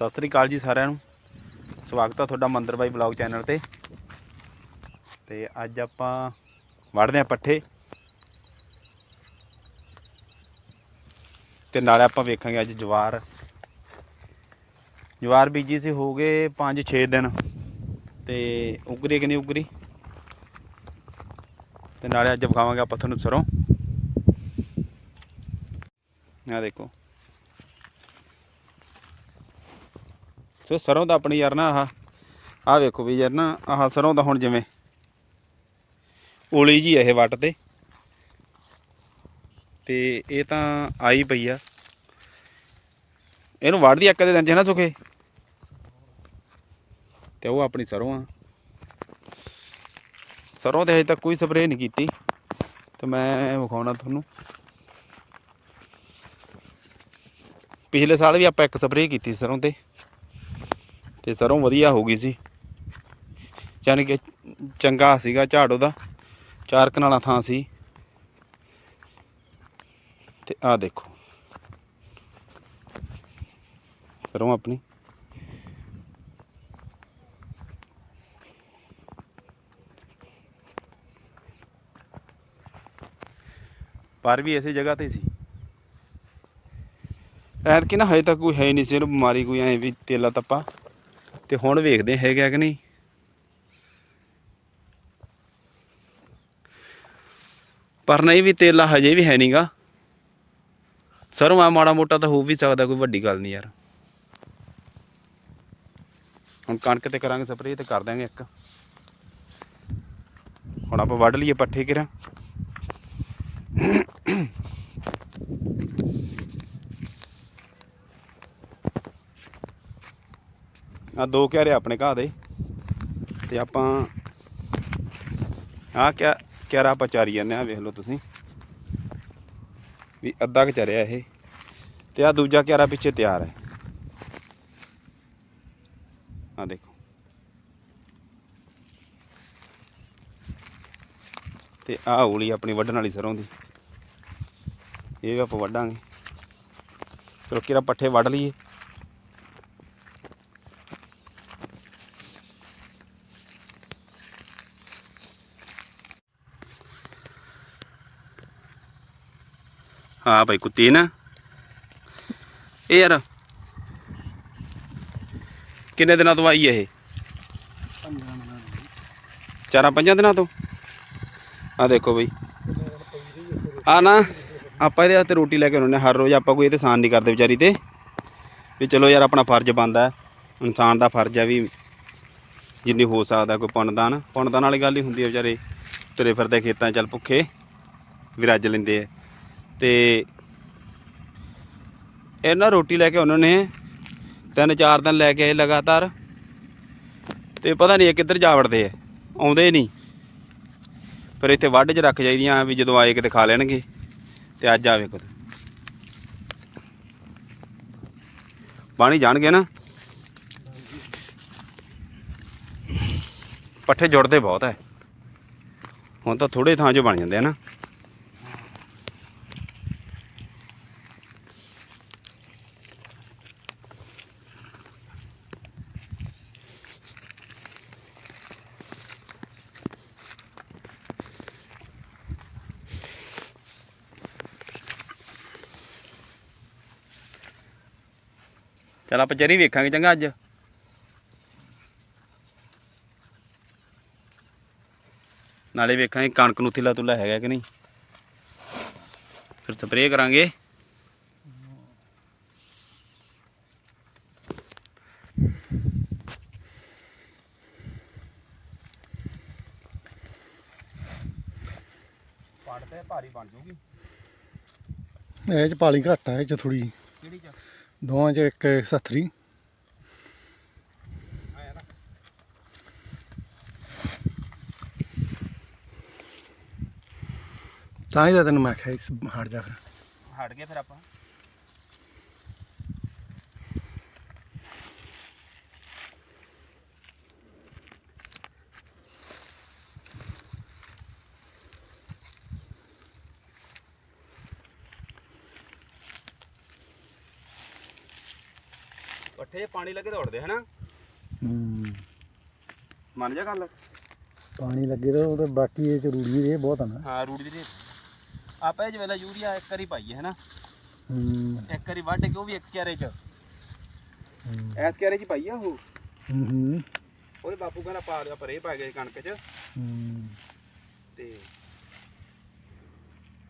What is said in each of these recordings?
ਸਤਿ ਸ੍ਰੀ ਅਕਾਲ ਜੀ ਸਾਰਿਆਂ ਨੂੰ। ਸਵਾਗਤ ਆ ਤੁਹਾਡਾ ਮੰਦਰ ਬਾਈ ਬਲੌਗ ਚੈਨਲ ਤੇ। ਤੇ ਅੱਜ ਆਪਾਂ ਵੜਦੇ ਆ ਪੱਠੇ। ਤੇ ਨਾਲੇ ਆਪਾਂ ਵੇਖਾਂਗੇ ਅੱਜ ਜਵਾਰ। ਜਵਾਰ ਬੀਜੀ ਸੀ ਹੋ ਗਏ 5-6 ਦਿਨ। ਤੇ ਉਗਰੀ ਕਿ ਨਹੀਂ ਉਗਰੀ? ਤੇ ਨਾਲੇ ਅੱਜ ਵਿਖਾਵਾਂਗੇ ਆਪਾਂ ਤੁਹਾਨੂੰ ਸਰੋਂ। ਆ ਦੇਖੋ। ਸੋ ਸਰੋਂ ਦਾ ਆਪਣੀ ਯਾਰ ਨਾ ਆਹ ਆਹ ਵੇਖੋ ਵੀ ਯਾਰ ਨਾ, ਆਹ ਸਰੋਂ ਦਾ ਹੁਣ ਜਿਵੇਂ ਓਲੀ ਜੀ ਇਹ ਵੱਟ ਤੇ। ਤੇ ਇਹ ਤਾਂ ਆਈ ਪਈ ਆ। ਇਹਨੂੰ ਵੱਢਦੀ ਇੱਕ ਦੇ ਦਿਨ ਚ ਨਾ ਸੁਖੇ? ਤੇ ਉਹ ਆਪਣੀ ਸਰੋਂ ਆ। ਸਰੋਂ ਤੇ ਹਜੇ ਤੱਕ ਕੋਈ ਸਪਰੇਅ ਨਹੀਂ ਕੀਤੀ। ਤੇ ਮੈਂ ਵਿਖਾਉਣਾ ਤੁਹਾਨੂੰ। ਪਿਛਲੇ ਸਾਲ ਵੀ ਆਪਾਂ ਇੱਕ ਸਪਰੇਅ ਕੀਤੀ ਸਰੋਂ ਤੇ। ਤੇ ਸਰੋਂ ਵਧੀਆ ਹੋ ਗਈ ਸੀ। ਯਾਨੀ ਕਿ ਚੰਗਾ ਸੀਗਾ ਝਾੜ ਉਹਦਾ। ਚਾਰ ਕਨਾਲਾ ਥਾਂ ਸੀ। ਤੇ ਆਹ ਦੇਖੋ। ਸਰੋਂ ਆਪਣੀ। ਪਰ ਵੀ ਇਸੇ ਜਗ੍ਹਾ ਤੇ ਸੀ। ਐਤਕੀ ਨਾ ਹਜੇ ਤੱਕ ਕੋਈ ਹੈ ਹੀ ਨਹੀਂ ਸੀ ਬਿਮਾਰੀ ਕੋਈ ਐ ਵੀ ਤੇਲਾ ਤੱਪਾ। ਤੇ ਹੁਣ ਵੇਖਦੇ ਹਾਂ ਹੈਗਾ ਕਿ ਨਹੀਂ। ਪਰ ਨਹੀਂ ਵੀ ਤੇਲਾ ਹਜੇ ਵੀ ਹੈ ਨਹੀਂਗਾ ਸਰੋਂ ਆ ਮਾੜਾ ਮੋਟਾ ਤਾਂ ਹੋ ਵੀ ਸਕਦਾ, ਕੋਈ ਵੱਡੀ ਗੱਲ ਨਹੀਂ ਯਾਰ। ਹੁਣ ਕਣਕ ਤੇ ਕਰਾਂਗੇ ਸਪਰੇਅ ਤੇ ਕਰ ਦਾਂਗੇ ਇੱਕ। ਹੁਣ ਆਪਾਂ ਵੱਢ ਲਈਏ ਪੱਠੇ ਕਿਰਾਂ। ਆ ਦੋ ਕਿਆਰੇ ਆਪਣੇ ਘਾਹ ਦੇ। ਤੇ ਆਪਾਂ ਆ ਕਿਆ, ਕਿਆਰਾ ਆਪਾਂ ਚਾਰੀ ਜਾਂਦੇ ਆ, ਵੇਖ ਲਓ ਤੁਸੀਂ। ਵੀ ਅੱਧਾ ਕੁ ਚਰਿਆ ਇਹ। ਤੇ ਆ ਦੂਜਾ ਕਿਆਰਾ ਪਿੱਛੇ ਤਿਆਰ ਹੈ। ਆ ਦੇਖੋ। ਤੇ ਆ ਹੌਲੀ ਆਪਣੀ ਵੱਢਣ ਵਾਲੀ ਸਰੋਂ ਦੀ। ਇਹ ਵੀ ਆਪਾਂ ਵੱਢਾਂਗੇ। ਚਲੋ ਕਿਰਾ ਪੱਠੇ ਵੱਢ ਲਈਏ। ਹਾਂ ਭਾਈ ਕੁੱਤੀ ਨਾ। ਇਹ ਯਾਰ ਕਿੰਨੇ ਦਿਨਾਂ ਤੋਂ ਆਈ ਇਹ? ਚਾਰਾਂ ਪੰਜਾਂ ਦਿਨਾਂ ਤੋਂ? ਆ ਦੇਖੋ ਬਈ। ਆ ਨਾ, ਆਪਾਂ ਇਹਦੇ ਹੱਥੇ ਰੋਟੀ ਲੈ ਕੇ ਆਉਂਦੇ ਹਾਂ ਹਰ ਰੋਜ਼, ਆਪਾਂ ਕੋਈ ਇਹ ਤੇ ਸਾਨ ਨਹੀਂ ਕਰਦੇ ਵਿਚਾਰੀ ਤੇ। ਵੀ ਚਲੋ ਯਾਰ ਆਪਣਾ ਫਰਜ਼ ਬਣਦਾ ਇਨਸਾਨ ਦਾ ਫਰਜ਼ ਹੈ ਵੀ ਜਿੰਨੀ ਹੋ ਸਕਦਾ ਕੋਈ ਪੁੰਨਦਾਨ ਪੁੰਨਦਾਨ ਵਾਲੀ ਗੱਲ ਹੀ ਹੁੰਦੀ ਹੈ ਵਿਚਾਰੇ। ਤੁਰੇ ਫਿਰਦੇ ਖੇਤਾਂ ਚੱਲ ਭੁੱਖੇ ਵੀ ਰੱਜ ਲੈਂਦੇ ਆ। ਤੇ ਇਹਨਾਂ ਰੋਟੀ ਲੈ ਕੇ ਉਹਨਾਂ ਨੇ ਤਿੰਨ ਚਾਰ ਦਿਨ ਲੈ ਕੇ ਆਏ ਲਗਾਤਾਰ ਤੇ ਪਤਾ ਨਹੀਂ ਇਹ ਕਿੱਧਰ ਜਾ ਵੜਦੇ ਆ, ਆਉਂਦੇ ਨਹੀਂ। ਪਰ ਇੱਥੇ ਵੱਢ 'ਚ ਰੱਖ ਜਾਈਦੀਆਂ ਵੀ ਜਦੋਂ ਆਏ ਕਿਤੇ ਖਾ ਲੈਣਗੇ ਤੇ ਅੱਜ ਆਵੇ ਕੁਝ ਪਾਣੀ ਜਾਣਗੇ ਨਾ? ਪੱਠੇ ਜੁੜਦੇ ਬਹੁਤ ਹੈ ਹੁਣ ਤਾਂ ਥੋੜੇ ਥਾਂ 'ਚ ਬਣ ਜਾਂਦੇ ਆ ਨਾ। ਚਲ ਆਪਾਂ ਚਰੀ ਵੇਖਾਂਗੇ ਚੰਗਾ ਅੱਜ। ਨਾਲੇ ਵੇਖਾਂਗੇ ਕਣਕ ਨੂੰ ਥਿਲਾ ਤੁਲਾ ਹੈਗਾ ਕਿ ਨਹੀਂ। ਫਿਰ ਸਪਰੇਅ ਕਰਾਂਗੇ। ਪੜ ਤੇ ਭਾਰੀ ਬਣ ਜੂਗੀ ਇਹ ਚ ਪਾਲੀ ਘੱਟ ਆ, ਇਹ ਚ ਥੋੜੀ ਦੋਵਾਂ ਚ ਇੱਕ ਸੱਥਰੀ ਆਇਆ ਨਾ ਤਾਂ ਹੀ ਤਾਂ ਤੈਨੂੰ ਮੈਂ ਕਿਹਾ ਹਟ ਜਾ ਫਿਰ। ਹਟ ਗਏ ਫਿਰ ਆਪਾਂ। ਪਾਣੀ ਲੱਗੇ ਦੌੜਦੇ ਹਨਾ? ਹੂੰ। ਮੰਨ ਜਾ ਗੱਲ? ਪਾਣੀ ਲੱਗੇ ਤਾਂ ਉਹ ਤਾਂ ਬਾਕੀ ਇਹ ਚ ਰੂੜੀ ਇਹ ਬਹੁਤ ਆ ਨਾ। ਹਾਂ ਰੂੜੀ ਦੀ ਢੇਰ ਆਪਾਂ ਇਹ ਜਵੇਲਾ ਯੂਰੀਆ ਇੱਕ ਵਾਰੀ ਪਾਈਏ ਹਨਾ? ਹੂੰ। ਇੱਕ ਵਾਰੀ ਵੱਢ ਕੇ ਉਹ ਵੀ ਇੱਕ ਕਿਆਰੇ ਚ। ਹੂੰ। ਐਸ ਕਿਆਰੇ ਚ ਪਾਈਆ ਉਹ? ਹੂੰ। ਉਹਦੇ ਬਾਪੂ ਕਹਿੰਦਾ ਪਾ ਦਿਆ ਪਰੇ ਪਾ ਗਏ ਕਣਕ ਚ। ਹੂੰ। ਤੇ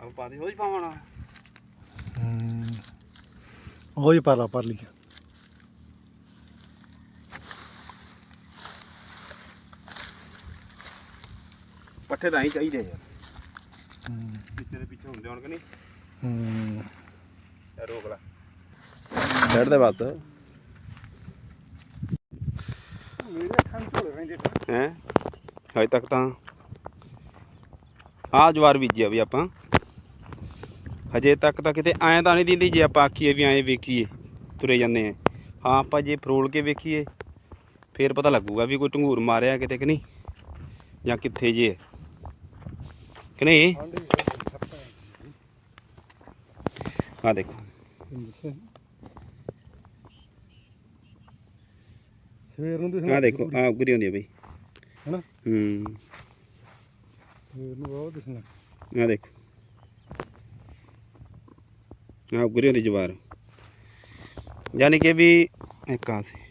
ਆਪਾਂ ਪਾ ਦੇ ਹੀ ਪਾਵਾਣਾ ਹੂੰ। ਉਹ ਹੀ ਪਾਲਾ। ਪਰ ਲਿਆ ਪੱਠੇ ਤਾਂ ਹੀ ਚਾਹੀਦੇ ਯਾਰ ਹੂੰ। ਪਿੱਛੇ ਦੇ ਪਿੱਛੇ ਹੁੰਦੇ ਹੋਣ ਕਿ ਨਹੀਂ? ਹੂੰ। ਇਹ ਰੋਕ ਲੈ। ਛੱਡ ਦੇ ਬਸ। ਹੈ? ਹਜੇ ਤੱਕ ਤਾਂ ਆ ਜਵਾਰ ਬੀਜਿਆ ਵੀ ਆਪਾਂ। ਹਜੇ ਤੱਕ ਤਾਂ ਕਿਤੇ ਐਂ ਤਾਂ ਨਹੀਂ ਦਿੰਦੀ ਜੇ ਆਪਾਂ ਆਖੀਏ ਵੀ ਐਂ ਵੇਖੀਏ ਤੁਰੇ ਜਾਂਦੇ ਆ। ਹਾਂ ਆਪਾਂ ਜੇ ਫਰੋਲ ਕੇ ਵੇਖੀਏ ਫੇਰ ਪਤਾ ਲੱਗੂਗਾ ਵੀ ਕੋਈ ਢੰਗੂਰ ਮਾਰਿਆ ਕਿਤੇ ਕਿ ਨਹੀਂ ਜਾਂ ਕਿੱਥੇ ਜੇ ਹੈ। ਕਿ ਨਹੀਂ? ਆ ਦੇਖੋ। ਸਵੇਰ ਨੂੰ ਤੇ ਆ ਦੇਖੋ ਆ ਉਗਰੀ ਹੁੰਦੀ ਆ ਬਈ। ਹਨਾ? ਹੂੰ। ਸਵੇਰ ਨੂੰ ਬਹੁਤ ਦਿਸਣਾ ਆ ਦੇਖੋ। ਆ ਉਗਰੀ ਹੁੰਦੀ ਜਵਾਰ। ਯਾਨੀ ਕਿ ਵੀ ਇੱਕ ਆ ਸੀ।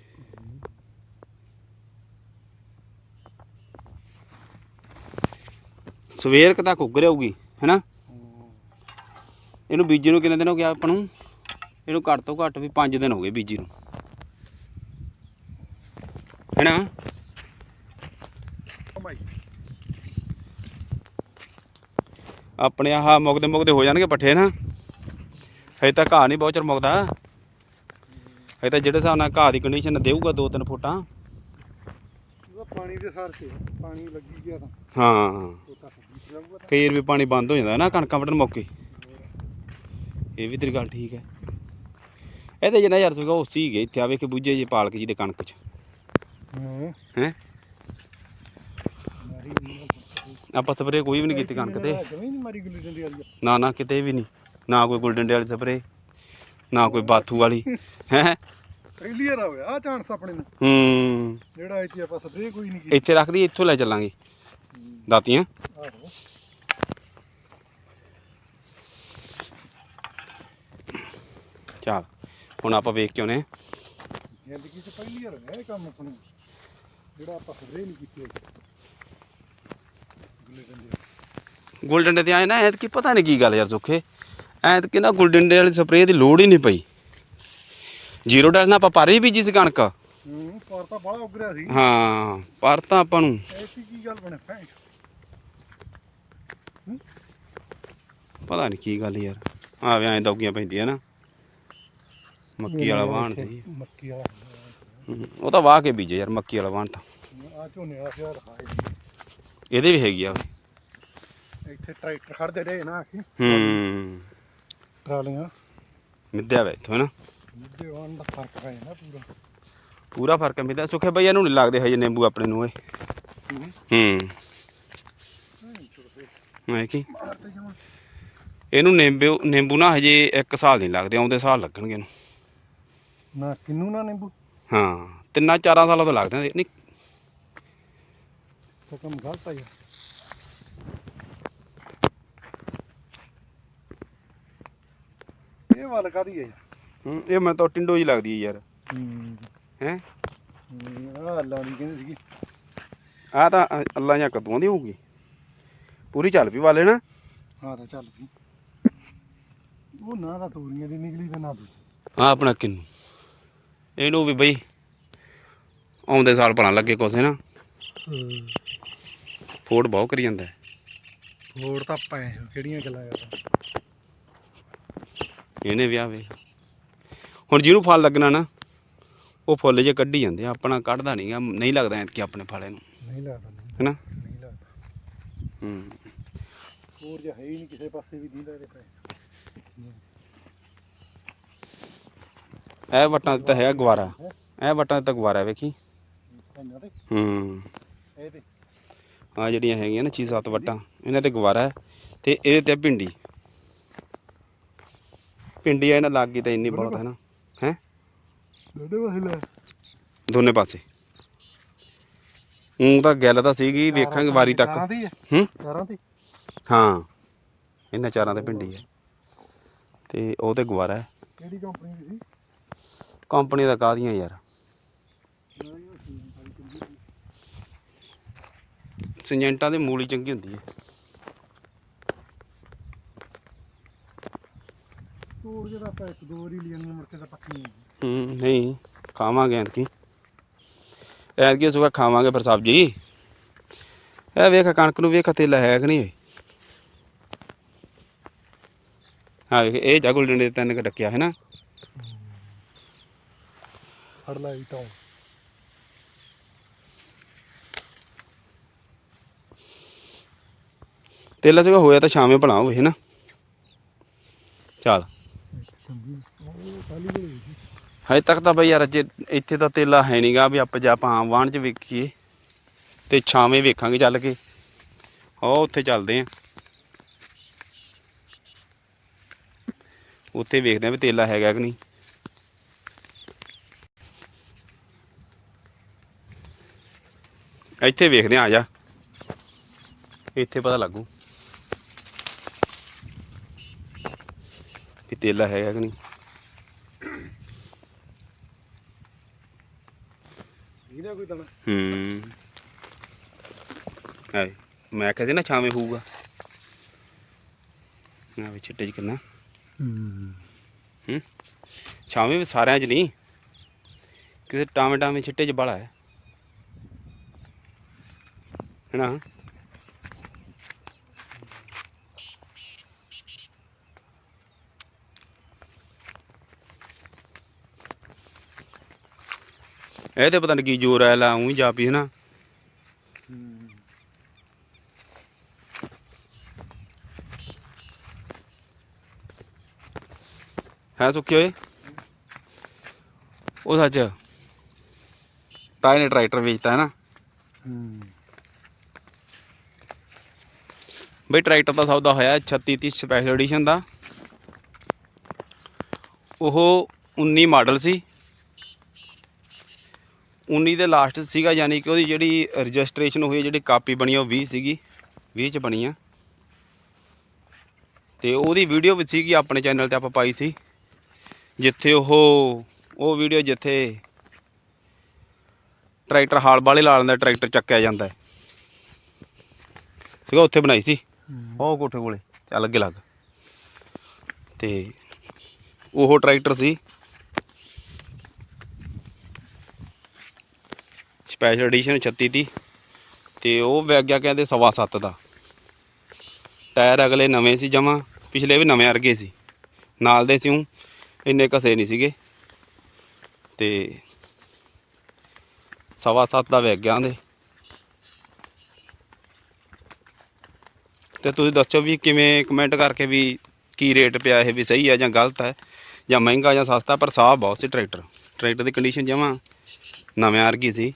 ਸਵੇਰ ਕੁ ਤੱਕ ਉੱਗ ਰਹੂਗੀ, ਹੈਨਾ? ਇਹਨੂੰ ਬੀਜੀ ਨੂੰ ਕਿੰਨੇ ਦਿਨ ਹੋ ਗਿਆ ਆਪਾਂ ਨੂੰ? ਇਹਨੂੰ ਘੱਟ ਤੋਂ ਘੱਟ ਵੀ 5 ਦਿਨ ਹੋ ਗਏ ਬੀਜੀ ਨੂੰ। ਹੈਨਾ? ਆਪਣੇ ਆਹ ਮੁਕਦੇ ਮੁਕਦੇ ਹੋ ਜਾਣਗੇ ਪੱਠੇ ਨਾ ਹਜੇ ਤਾਂ ਘਾਹ ਨਹੀਂ ਬਹੁਤ ਚਿਰ ਮੁਗਦਾ ਹਜੇ ਤਾਂ ਜਿਹੜੇ ਹਿਸਾਬ ਨਾਲ ਘਾਹ ਦੀ ਕੰਡੀਸ਼ਨ ਦੇਊਗਾ 2-3 ਫੁੱਟਾਂ। ਪਾਣੀ ਦੇ ਸਾਰ ਤੇ ਪਾਣੀ ਲੱਗੀ ਗਿਆ ਤਾਂ। ਹਾਂ। ਤਾਂ ਕਈ ਵਾਰ ਵੀ ਪਾਣੀ ਬੰਦ ਹੋ ਜਾਂਦਾ ਨਾ ਕਣਕਾਂ ਵੱਢਣ ਮੌਕੇ। ਇਹ ਵੀ ਤੇਰੀ ਗੱਲ ਠੀਕ ਹੈ। ਇਹਦੇ ਜਿਹੜਾ ਯਾਰ ਸੀਗਾ ਉਹ ਸੀਗੇ ਇੱਥੇ ਆਵੇ ਕਿ ਬੁੱਝੇ ਜੇ ਪਾਲਕ ਜੀ ਦੇ ਕਣਕ ਚ। ਹਾਂ? ਹੈ? ਆਪਾਂ ਸਪਰੇ ਕੋਈ। ਵੀ ਨਹੀਂ ਕੀਤੀ ਕਣਕ ਤੇ। ਨਾ ਨਾ ਕਿਤੇ ਵੀ ਨਹੀਂ। ਨਾ ਕੋਈ ਗੁੱਲ ਡੰਡੇ ਵਾਲੀ ਸਪਰੇ ਨਾ ਕੋਈ ਬਾਥੂ ਵਾਲੀ। ਹੈ? ਪਹਿਲੀ ਵਾਰ ਹੋਇਆ ਆ ਚਾਂਸ ਆਪਣੇ ਨੂੰ। ਹੂੰ। ਜਿਹੜਾ ਇੱਥੇ ਆਪਾਂ ਸਪਰੇ ਕੋਈ ਨਹੀਂ ਕੀਤੀ ਇੱਥੇ ਰੱਖ ਦੀ ਇੱਥੋਂ ਲੈ ਚੱਲਾਂਗੇ। ਦਾਤੀਆਂ। ਆਹੋ ਚੱਲ ਹੁਣ ਆਪਾਂ ਵੇਖ ਕੇ ਆਉਨੇ ਜ਼ਿੰਦਗੀ 'ਚ ਪਹਿਲੀ ਵਾਰ ਹੋਇਆ ਇਹ ਕੰਮ ਆਪਣੇ ਜਿਹੜਾ ਆਪਾਂ ਸਪਰੇ ਨਹੀਂ ਕੀਤੀ। ਗੁੱਲੀ ਡੰਡੀ ਵਾਲੀ। ਗੁੱਲ ਡੰਡੇ ਤੇ ਆਏ ਨਾ ਐਤ ਕੀ ਪਤਾ ਨਹੀਂ ਕੀ ਗੱਲ ਯਾਰ ਸੁੱਖੇ। ਐਤ ਕਿ ਨਾ ਗੁੱਲ ਡੰਡੇ ਵਾਲੀ ਸਪਰੇਅ ਦੀ ਲੋੜ ਹੀ ਨਹੀਂ ਪਈ। ਜ਼ੀਰੋ ਨਾਲ ਆਪਾਂ ਪਰ ਹੀ ਬੀਜੀ ਸੀ ਕਣਕ। ਹੂੰ ਪਰ ਤਾਂ ਬੜਾ ਉੱਗ ਰਿਹਾ ਸੀ। ਹਾਂ ਪਰ ਤਾਂ ਆਪਾਂ ਨੂੰ। ਐਸੀ ਕੀ ਗੱਲ ਬਣੇ ਫੈਂਕ ਪਤਾ ਨਹੀਂ ਕੀ ਗੱਲ ਯਾਰ। ਆਵੇ ਐਂ ਦੌਗੀਆਂ ਪੈਂਦੀਆਂ ਨਾ। ਮੱਕੀ ਵਾਲਾ ਵਾਹਣ ਸੀ। ਮੱਕੀ ਵਾਲਾ ਹੂੰ, ਉਹ ਤਾਂ ਵਾਹ ਕੇ ਬੀਜੇ ਯਾਰ ਮੱਕੀ ਵਾਲਾ ਵਾਹਣ ਤਾਂ। ਆ ਝੋਨੇ ਵਾਲਾ ਸ਼ਹਿਰ ਹਾਏ ਇਹਦੇ ਵੀ ਹੈਗੀ ਆ ਇੱਥੇ ਟਰੈਕਟਰ ਖੜਦੇ ਰਹੇ ਨਾ ਆਖੀ। ਹੂੰ। ਟਰਾਲੀਆਂ। ਮਿੱਧਿਆ ਵੇ ਇੱਥੋਂ ਨਾ। ਦਾ ਫ਼ਰਕ ਪੈ ਜਾਂਦਾ ਪੂਰਾ। ਪੂਰਾ ਫ਼ਰਕ ਹੈ ਮਿੱਧਿਆ ਸੁੱਖੇ ਬਈ ਇਹਨੂੰ ਨਹੀਂ ਲੱਗਦੇ ਹਜੇ ਨਿੰਬੂ ਆਪਣੇ ਨੂੰ ਓਏ ਹੂੰ। ਮੈਂ ਕੀ? ਇਹਨੂੰ ਨਿੰਬੂ ਨਿੰਬੂ ਨਾ ਹਜੇ 1 ਸਾਲ ਨਹੀਂ ਲੱਗਦੇ ਆਉਂਦੇ ਸਾਲ ਲੱਗਣਗੇ ਇਹਨੂੰ। ਨਾ ਕਿੰਨੂ ਨਾ ਨਿੰਬੂ? ਹਾਂ ਤਿੰਨਾਂ ਚਾਰਾਂ ਸਾਲਾਂ ਤੋਂ ਲੱਗਦੇ ਨੇ ਨਹੀਂ। ਤਾਂ ਕੰਮ ਗਲਤ ਆ ਯਾਰ ਇਹ ਵੱਲ ਕਾਦੀ ਹੈ ਯਾਰ ਹੂੰ, ਇਹ ਮੈਨੂੰ ਤਾਂ ਟਿੰਡੋ ਹੀ ਲੱਗਦੀ ਹੈ ਯਾਰ। ਹੂੰ। ਹੈ? ਆ ਅੱਲਾ ਦੀ ਕਹਿੰਦੀ ਸੀਗੀ। ਆ ਤਾਂ ਅੱਲਾ ਜਾਂ ਕਦੋਂ ਦੀ ਹੋਊਗੀ। ਪੂਰੀ ਚੱਲ ਪਈ ਵਾਲੇ ਨਾ। ਹਾਂ ਤਾਂ ਚੱਲ ਪਈ। ਉਹ ਨਾ ਤਾਂ ਤੋਰੀਆਂ ਦੀ ਨਿਕਲੀ ਤੇ ਨਾ ਦੂਜੀ। ਆ ਆਪਣਾ ਕਿੰਨੂ? ਇਹਨੂੰ ਵੀ ਬਈ ਆਉਂਦੇ ਸਾਲ ਭਲਾ ਲੱਗੇ ਕੋਸੇ ਨਾ? ਫੋੜ ਬਹੁਤ ਕਰੀ ਜਾਂਦਾ। ਹੋਰ ਤਾਂ ਪੈ ਕਿਹੜੀਆਂ ਗੱਲਾਂ ਕਰਦਾ। ਇਹਨੇ ਵਿਆਹ ਵੇ ਹੁਣ ਜਿਹਨੂੰ ਫਲ ਲੱਗਣਾ ਨਾ ਉਹ ਫੁੱਲ ਜੇ ਕੱਢੀ ਜਾਂਦੇ ਆ ਆਪਣਾ ਕੱਢਦਾ ਨਹੀਂਗਾ ਨਹੀਂ ਲੱਗਦਾ ਐਤਕੀ ਆਪਣੇ ਫਲੇ ਨੂੰ ਨਹੀਂ ਲੱਗਦਾ ਨਹੀਂ ਹੈਨਾ? ਨਹੀਂ ਲੱਗਦਾ। ਹੂੰ। ਹੋਰ ਜਿਹਾ ਹੈ ਹੀ ਨਹੀਂ ਕਿਸੇ ਪਾਸੇ ਵੀ ਦੀਂਦਾ ਇਹਦੇ ਪੈ ਇਹ ਵਟਾਂ ਤੇ ਤਾਂ ਹੈਗਾ ਗਵਾਰਾ ਇਹ ਵਟਾਂ ਤੇ ਤਾਂ ਗਵਾਰਾ ਵੇਖੀ। ਇਹਨਾਂ ਤੇ ਹੂੰ। ਇਹ ਤੇ ਆ ਜਿਹੜੀਆਂ ਹੈਗੀਆਂ ਨਾ 6-7 ਵਟਾਂ ਇਹਨਾਂ ਤੇ ਗਵਾਰਾ ਹੈ ਤੇ ਇਹਦੇ ਤੇ ਭਿੰਡੀ। ਭਿੰਡੀ ਆ ਇਹਨਾਂ ਲੱਗ ਗਈ ਤਾਂ ਇੰਨੀ ਬਹੁਤ ਹੈ ਨਾ ਦੋਨੇ ਪਾਸੇ। ਲੈ ਦੋਨੇ ਪਾਸੇ ਉਹ ਤਾਂ ਗੱਲ ਤਾਂ ਸੀਗੀ ਵੇਖਾਂਗੇ ਵਾਰੀ ਤੱਕ। ਚਾਰਾਂ ਦੀ ਹੈ? ਹੂੰ? ਚਾਰਾਂ ਦੀ? ਹਾਂ। ਇਹਨਾਂ ਚਾਰਾਂ ਤੇ ਭਿੰਡੀ ਹੈ ਤੇ ਉਹ ਤੇ ਗਵਾਰਾ ਹੈ। ਕਿਹੜੀ ਕੰਪਨੀ ਦੀ ਸੀ? ਕੰਪਨੀ ਦਾ ਕਾਹਦੀਆਂ ਯਾਰ। ਸਿੰਜੈਂਟਾਂ ਦੀ ਮੂਲੀ ਚੰਗੀ ਹੁੰਦੀ ਹੈ। ਤੋੜ ਜਿਹੜਾ ਆਪਾਂ ਇੱਕ ਦੋ ਵਾਰੀ ਲਿਆਂਗੇ ਮੁੜ ਕੇ ਤਾਂ ਪੱਕੀ ਨਹੀਂ ਹੂੰ ਨਹੀਂ ਖਾਵਾਂਗੇ ਐਤਕੀ। ਐਤਕੀ ਸੁਗਾ ਖਾਵਾਂਗੇ ਫਿਰ ਸਬਜੀ। ਇਹ ਵੇਖ ਕਣਕ ਨੂੰ ਵੇਖ ਤੇਲਾ ਹੈ ਕਿ ਨਹੀਂ? ਹਾਂ ਵੇਖ ਇਹ ਜਾਗੁਲ ਡੰਡੇ ਦੇ ਤਿੰਨ ਕ ਡੱਕਿਆ ਹੈ ਨਾ। ਫੜ ਲੈ ਇਟਾਂ ਤੇਲਾ ਸੁਗਾ ਹੋਇਆ ਤਾਂ ਸ਼ਾਮੇ ਭਲਾ ਹੋਵੇ ਹੈ ਨਾ। ਚੱਲ ਚੰਗੀ ਉਹ ਖਾਲੀ ਬਣੀ ਸੀ ਹਜੇ ਤੱਕ ਤਾਂ ਬਈ ਯਾਰ ਜੇ ਇੱਥੇ ਤਾਂ ਤੇਲਾ ਹੈ ਨਹੀਂਗਾ ਵੀ ਆਪਾਂ ਜੇ ਆਪਾਂ ਆਮ ਵਾਹਣ 'ਚ ਵੇਖੀਏ ਤੇ ਛਾਵੇਂ ਵੇਖਾਂਗੇ ਚੱਲ ਕੇ। ਉਹ ਉੱਥੇ ਚੱਲਦੇ ਆਂ। ਉੱਥੇ ਵੇਖਦੇ ਆਂ ਵੀ ਤੇਲਾ ਹੈਗਾ ਕਿ ਨਹੀਂ। ਇੱਥੇ ਵੇਖਦੇ ਆਂ, ਆ ਜਾ। ਇੱਥੇ ਪਤਾ ਲੱਗੂ ਕਿ ਤੇਲਾ ਹੈਗਾ ਕਿ ਨਹੀਂ ਇਹਦਾ ਕੋਈ ਦਣਾ। ਹੂੰ। ਆਏ ਮੈਂ ਕਹਿੰਦੇ ਨਾ ਛਾਵੇਂ ਹੋਊਗਾ। ਨਾ ਵੀ ਚਿੱਟੇ ਚ ਕਿੰਨਾ। ਹੂੰ। ਹੂੰ। ਛਾਵੇਂ ਵੀ ਸਾਰਿਆਂ 'ਚ ਨਹੀਂ। ਕਿਸੇ ਟਾਵੇਂ ਟਾਵੇਂ ਚਿੱਟੇ 'ਚ ਬਾਲਾ ਹੈ। ਹੈਨਾ ਇਹ ਤੇ ਪਤਾ ਨਹੀਂ ਕੀ ਜ਼ੋਰ ਆਇਆ, ਲਾ ਉਹੀ ਜਾ ਪੀ ਹੈ ਨਾ ਹੈ ਸੁੱਕੇ ਹੋਏ ਉਹ ਸੱਚ। ਤਾਏ ਇਹਨੇ ਟਰੈਕਟਰ ਵੇਚਤਾ ਹੈ ਨਾ ਬਈ ਟਰੈਕਟਰ ਦਾ ਸੌਦਾ ਹੋਇਆ 36 30 ਸਪੈਸ਼ਲ ਐਡੀਸ਼ਨ ਦਾ। ਉਹ 19 ਮਾਡਲ ਸੀ। 19 ਦੇ ਲਾਸਟ ਸੀਗਾ ਯਾਨੀ ਕਿ ਉਹਦੀ ਜਿਹੜੀ ਰਜਿਸਟ੍ਰੇਸ਼ਨ ਹੋਈ ਜਿਹੜੀ ਕਾਪੀ ਬਣੀ ਉਹ 20 ਸੀਗੀ। 20 ਚ ਬਣੀ ਆ। ਤੇ ਉਹਦੀ ਵੀਡੀਓ ਵਿੱਚ ਸੀਗੀ ਆਪਣੇ ਚੈਨਲ ਤੇ ਆਪਾਂ ਪਾਈ ਸੀ। ਜਿੱਥੇ ਉਹ ਉਹ ਵੀਡੀਓ ਜਿੱਥੇ ਟਰੈਕਟਰ ਹਾਲ ਵਾਲੇ ਲਾ ਲੈਂਦਾ ਟਰੈਕਟਰ ਚੱਕਿਆ ਜਾਂਦਾ ਹੈ। ਸੀਗਾ ਉੱਥੇ ਬਣਾਈ ਸੀ। ਉਹ ਕੋਠੇ ਕੋਲੇ ਚੱਲ ਅੱਗੇ ਲੱਗ। ਤੇ ਉਹ ਟਰੈਕਟਰ ਸੀ। ਸਪੈਸ਼ਲ ਐਡੀਸ਼ਨ 36 ਦੀ ਤੇ ਉਹ ਵਗ ਗਿਆ ਕਹਿੰਦੇ ਸਵਾ ਸੱਤ ਦਾ। ਟਾਇਰ ਅਗਲੇ ਨਵੇਂ ਸੀ ਜਮਾ, ਪਿਛਲੇ ਵੀ ਨਵੇਂ ਵਰਗੇ ਸੀ। ਨਾਲ ਦੇ ਸੀ ਇੰਨੇ ਘਸੇ ਨਹੀਂ ਸੀਗੇ। ਤੇ ਸਵਾ ਸੱਤ ਦਾ ਵੈਗ ਗਿਆ ਉਹਦੇ ਤੇ ਤੁਸੀਂ ਦੱਸੋ ਵੀ ਕਿਵੇਂ ਕਮੈਂਟ ਕਰਕੇ ਵੀ ਕੀ ਰੇਟ ਪਿਆ ਇਹ ਵੀ ਸਹੀ ਹੈ ਜਾਂ ਗਲਤ ਹੈ, ਜਾਂ ਮਹਿੰਗਾ ਜਾਂ ਸਸਤਾ, ਪਰ ਸਾਫ਼ ਬਹੁਤ ਸੀ ਟਰੈਕਟਰ ਟਰੈਕਟਰ ਦੀ ਕੰਡੀਸ਼ਨ ਜਮਾਂ ਨਵੇਂ ਵਰਗੀ ਸੀ।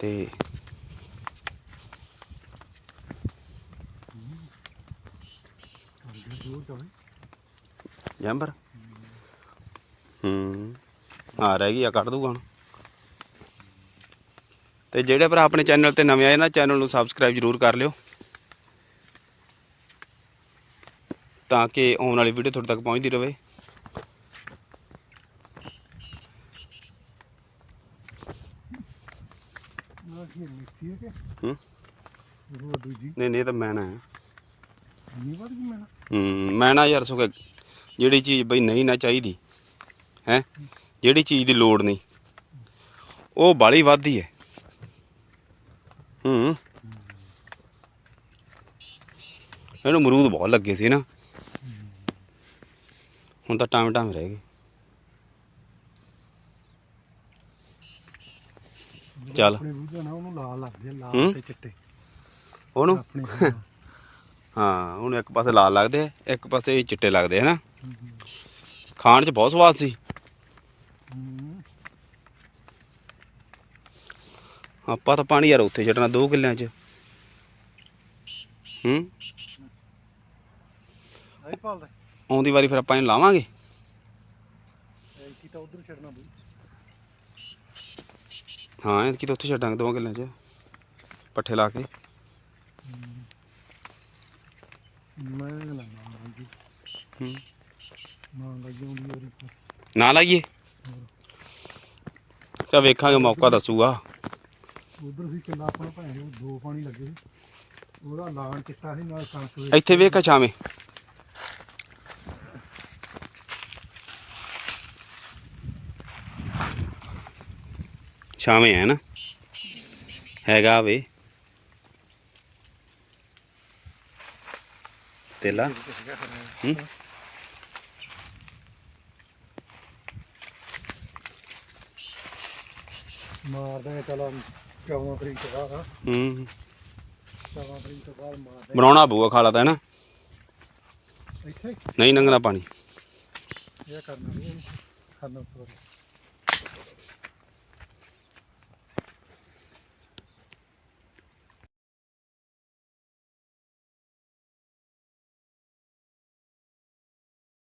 ਤੇ ਦੋ ਚਾਹੇ ਜੰਬਰ? ਹੂੰ, ਆ ਰਹਿ ਗਈ ਆ, ਕੱਢ ਦੂਗਾ ਹੁਣ। ਤੇ ਜਿਹੜੇ ਭਰਾ ਆਪਣੇ ਚੈਨਲ ਤੇ ਨਵੇਂ ਆਏ ਨਾ, ਚੈਨਲ ਨੂੰ ਸਬਸਕ੍ਰਾਈਬ ਜ਼ਰੂਰ ਕਰ ਲਿਓ। ਤਾਂ ਕਿ ਆਉਣ ਵਾਲੀ ਵੀਡੀਓ ਤੁਹਾਡੇ ਤੱਕ ਪਹੁੰਚਦੀ ਰਹੇ ਨਾ ਕੀ ਮਿੱਠੀ ਹੈ ਕਿ ਹੂੰ ਉਹ ਦੂਜੀ ਨਹੀਂ ਨਹੀਂ ਇਹ ਤਾਂ ਮੈਂ ਨਾ ਹੈ ਨਹੀਂ ਵੱਧ ਗਈ ਮੈਂ ਹੂੰ ਮੈਂ ਨਾ ਯਾਰ ਸੁਖ ਜਿਹੜੀ ਚੀਜ਼ ਬਈ ਨਹੀਂ ਨਾ ਚਾਹੀਦੀ ਹੈ? ਜਿਹੜੀ ਚੀਜ਼ ਦੀ ਲੋੜ ਨਹੀਂ। ਉਹ ਬਾਲੀ ਵੱਧਦੀ ਹੈ ਹੂੰ। ਇਹਨੂੰ ਅਮਰੂਦ ਬਹੁਤ ਲੱਗੇ ਸੀ ਨਾ। ਹੁਣ ਤਾਂ ਟਾਈਮ ਟਾਈਮ ਰਹਿ ਗਏ। ਚੱਲ। ਉਹਨੂੰ ਲਾਲ ਲੱਗਦੇ? ਲਾਲ ਤੇ ਚਿੱਟੇ। ਉਹਨੂੰ? ਆਪਣੇ ਹਾਂ। ਹਾਂ ਉਹਨੂੰ ਇੱਕ ਪਾਸੇ ਲਾਲ ਲੱਗਦੇ ਆ ਇੱਕ ਪਾਸੇ ਚਿੱਟੇ ਲੱਗਦੇ ਹਨਾ ਖਾਣ 'ਚ ਬਹੁਤ ਸਵਾਦ ਸੀ। ਆਪਾਂ ਤਾਂ ਪਾਣੀ ਯਾਰ ਉੱਥੇ ਛੱਡਣਾ 2 ਕਿੱਲਿਆਂ 'ਚ। ਹੂੰ? ਆਈ ਪਾਲਦਾ ਆਉਂਦੀ ਵਾਰੀ ਫਿਰ ਆਪਾਂ ਇਹਨੂੰ ਲਾਵਾਂਗੇ। ਐਂਟੀ ਤਾਂ ਉਧਰ ਛੱਡਣਾ ਬਈ। ਹਾਂ ਇਹ ਤਾਂ ਉੱਥੇ ਛੱਡਾਂਗੇ ਦੋਵਾਂ ਕਿੱਲਿਆਂ 'ਚ। ਪੱਠੇ ਲਾ ਕੇ। ਮੈਂ ਨਾ ਨਾ ਹੂੰ। ਨਾ ਲੱਗੀ ਨਾ ਲਾਈਏ? ਚਾ ਵੇਖਾਂਗੇ ਮੌਕਾ ਦੱਸੂਗਾ। ਉਧਰ ਵੀ ਕਿੰਨਾ ਆਪਣਾ ਭਾਵੇਂ ਉਹ ਦੋ ਪਾਣੀ ਲੱਗੇ ਸੀ। ਉਹਦਾ ਲਾਣ ਚਿੱਟਾ ਸੀ ਨਾਲ ਕਣਕ ਇੱਥੇ ਵੇਖਾ ਛਾਵੇਂ। ਛਾਵੇਂ ਹੈ ਨਾ। ਹੈਗਾ ਵੇ। ਤੇਲਾ ਹੂੰ? ਮਾਰਦੇ ਚਲ 14 ਤਰੀਕ ਤੋਂ ਬਾਅਦ ਆ ਹੂੰ। 14 ਤਰੀਕ ਤੋਂ ਬਾਅਦ ਮਾਰਦੇ। ਬਣਾਉਣਾ ਪਊਗਾ ਖਾਲਾ ਤਾਂ ਹੈ ਨਾ? ਇੱਥੇ? ਨਹੀਂ ਲੰਘਣਾ ਪਾਣੀ। ਇਹ ਕਰਨਾ ਨਹੀਂ ਕਰਨਾ ਉੱਪਰ